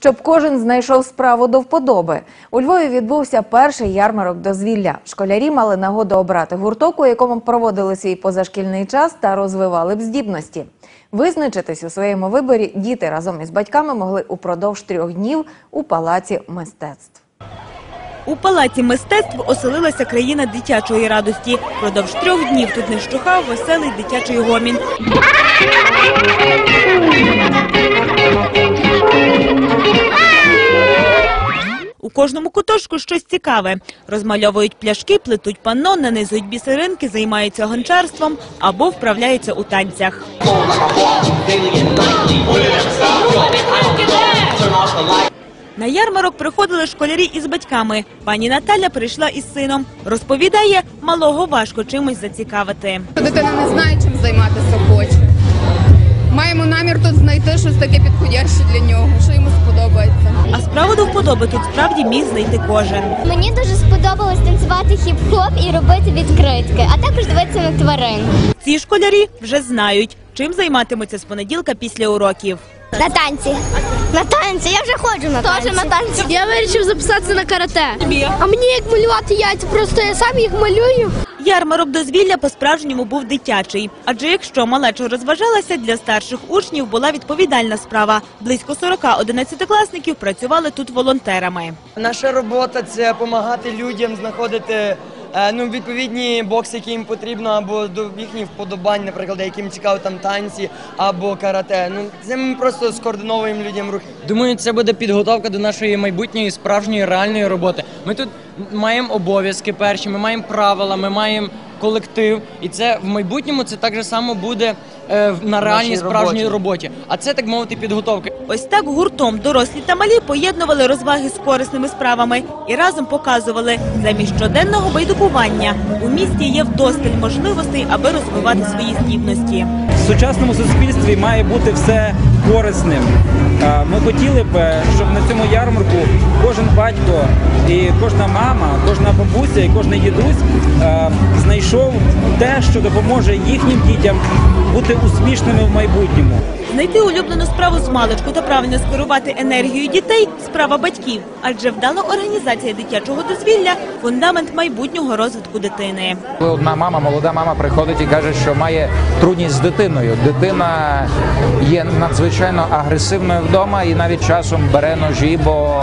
Щоб кожен знайшов справу до вподоби. У Львові відбувся перший ярмарок дозвілля. Школярі мали нагоду обрати гурток, у якому проводили свій позашкільний час та розвивали б здібності. Визначитись у своєму виборі діти разом із батьками могли упродовж трьох днів у палаці мистецтв. У палаці мистецтв оселилася країна дитячої радості. Продовж трьох днів тут не вщухав веселий дитячий гомін. Кожному куточку щось цікаве. Розмальовують пляшки, плетуть панно, нанизують бісеринки, займаються гончарством або вправляються у танцях. На ярмарок приходили школярі із батьками. Пані Наталя прийшла із сином. Розповідає, малого важко чимось зацікавити. Дитина не знає, чим займатися хоче. Маємо намір тут знайти щось таке підходяще для нього, що йому сподобається. А справу до вподоби тут справді міг знайти кожен. Мені дуже сподобалось танцювати хіп-хоп і робити відкритки, а також дивитися на тварин. Ці школярі вже знають, чим займатимуться з понеділка після уроків. На танці. На танці, я вже ходжу на танці. Теж на танці. Я вирішив записатися на карате. А мені як малювати яйця, просто я сам їх малюю. Ярмарок дозвілля по-справжньому був дитячий. Адже якщо малечо розважалася, для старших учнів була відповідальна справа. Близько 40 одинадцятикласників працювали тут волонтерами. Наша робота це допомагати людям знаходити ну, відповідні бокси, які їм потрібно, або до їхніх вподобань, наприклад, яким цікаво там танці або карате. Ну це ми просто скоординовуємо людям рухи. Думаю, це буде підготовка до нашої майбутньої справжньої реальної роботи. Ми тут маємо обов'язки перші, ми маємо правила, ми маємо колектив, і це в майбутньому це так же само буде е, на реальній справжній роботі. А це так мовити підготовка. Ось так гуртом дорослі та малі поєднували розваги з корисними справами і разом показували, замість щоденного байдикування у місті є вдосталь можливостей, аби розвивати свої здібності. В сучасному суспільстві має бути все корисним. Ми хотіли б, щоб на цьому ярмарку кожен батько і кожна мама, кожна бабуся і кожен дідусь знайшов те, що допоможе їхнім дітям бути успішними в майбутньому. Знайти улюблену справу з маличку та правильно скерувати енергію дітей справа батьків, адже вдала організація дитячого дозвілля фундамент майбутнього розвитку дитини. Одна мама, молода мама приходить і каже, що має трудність з дитиною. Дитина є надзвичайно агресивною вдома і навіть часом бере ножі, бо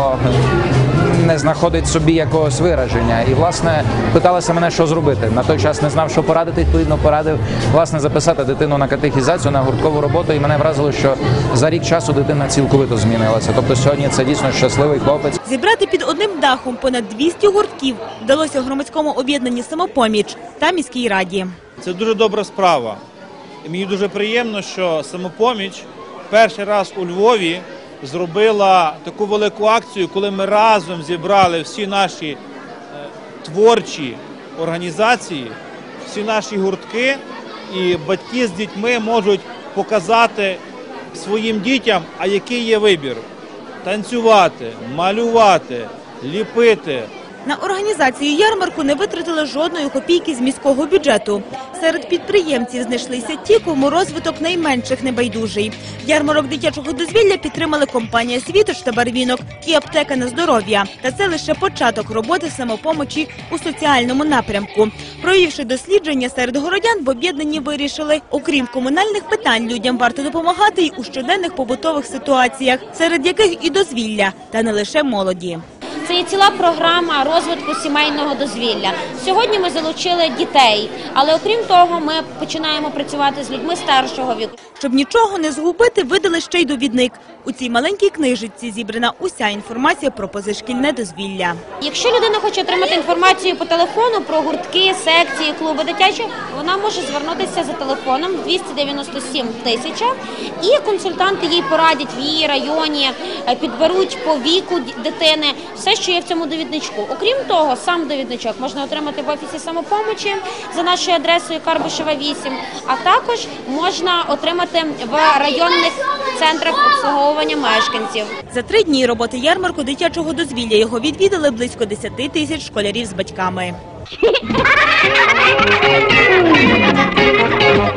не знаходить собі якогось вираження. І власне питалася мене, що зробити. На той час не знав, що порадити. Відповідно, порадив власне записати дитину на катехізацію, на гурткову роботу. І мене вразило, що за рік часу дитина цілковито змінилася. Тобто сьогодні це дійсно щасливий хлопець. Зібрати під одним дахом понад 200 гуртків вдалося громадському об'єднанні самопоміч та міській раді. Це дуже добра справа. І мені дуже приємно, що самопоміч перший раз у Львові зробила таку велику акцію, коли ми разом зібрали всі наші е, творчі організації, всі наші гуртки, і батьки з дітьми можуть показати своїм дітям, а який є вибір: танцювати, малювати, ліпити. На організацію ярмарку не витратили жодної копійки з міського бюджету. Серед підприємців знайшлися ті, кому розвиток найменших небайдужий. Ярмарок дитячого дозвілля підтримали компанія Світоч та Барвінок і аптека на здоров'я. Та це лише початок роботи самопомочі у соціальному напрямку. Провівши дослідження серед городян, в об'єднанні вирішили, окрім комунальних питань, людям варто допомагати й у щоденних побутових ситуаціях, серед яких і дозвілля, та не лише молоді. Це є ціла програма розвитку сімейного дозвілля. Сьогодні ми залучили дітей, але окрім того, ми починаємо працювати з людьми старшого віку. Щоб нічого не згубити, видали ще й довідник. У цій маленькій книжечці зібрана уся інформація про позашкільне дозвілля. Якщо людина хоче отримати інформацію по телефону про гуртки, секції, клуби дитячі, вона може звернутися за телефоном 297 тисяча, і консультанти їй порадять в її районі, е, підберуть по віку дитини все, що є в цьому довідничку. Окрім того, сам довідничок можна отримати в офісі самопомочі за нашою адресою Карбишева 8, а також можна отримати в районних центрах обслуговування мешканців. За три дні роботи ярмарку дитячого дозвілля його відвідали близько 10 тисяч школярів з батьками.